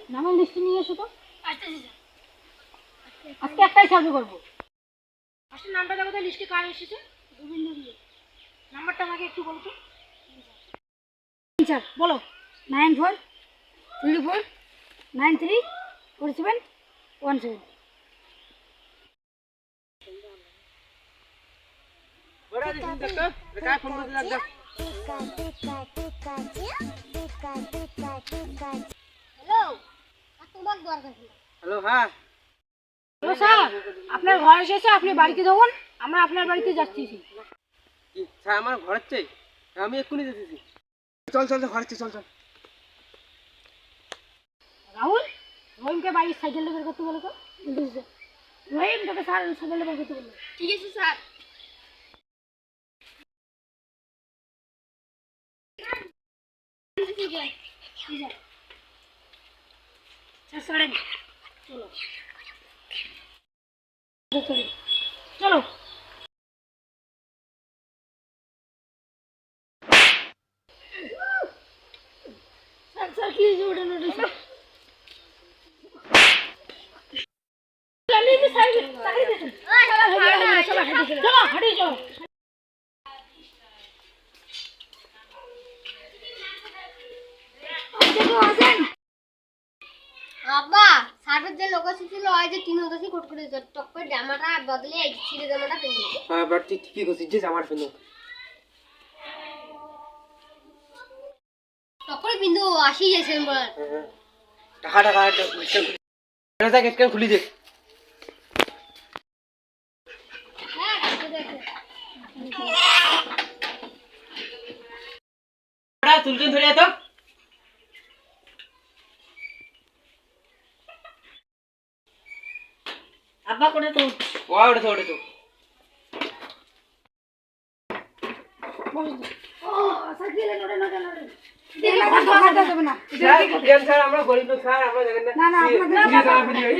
নামের লিস্ট নিয়ে এসো তো। আজকে একটাই সাহায্য করব। ফার্স্ট নামটা দেখো তো লিস্টে কার এসেছে? গোবিন্দ নাম্বারটা আমাকে একটু বলো তো। স্যার বলো nine four. Three four nine three four seven one seven. Hello হ্যাঁ। হ্যালো স্যার আপনার ঘর এসেছে আপনি বাড়িতে যাবেন আমরা আপনার বাড়িতে যাচ্ছি। স্যার আমার ঘর চাই আমি এক্ষুনি যেতেছি। চল চল ঘর চল চল। রাহুল রহিমকে বাড়ির সাইকেল বের করতে বলো তো। রহিম তোকে স্যার সাইকেল বের করতে বলল। ঠিক আছে স্যার। চলো। স্যার কি ওটা নোটিস চলো হাঁটিয়ে চলো আব্বা সার্ভের যে লোক এসেছিল ওই যে তিন দশই কোট করে দিত টক করে জামাটা বদলে এই ছিঁড়ে জামাটা পেয়ে হ্যাঁ বাট তুই ঠিকই করছিস যে আমার ফেলো টক করে বিন্দু আসি গেছে বল টাকা টাকা টাকা স্ক্যান খুলি দে। হ্যাঁ দেখো, ধরে তো। তো ওটা তো স্যার দেন স্যার আমরা গরিব লোক স্যার আমরা জানেন না, না, আপনাদের- ভিডিও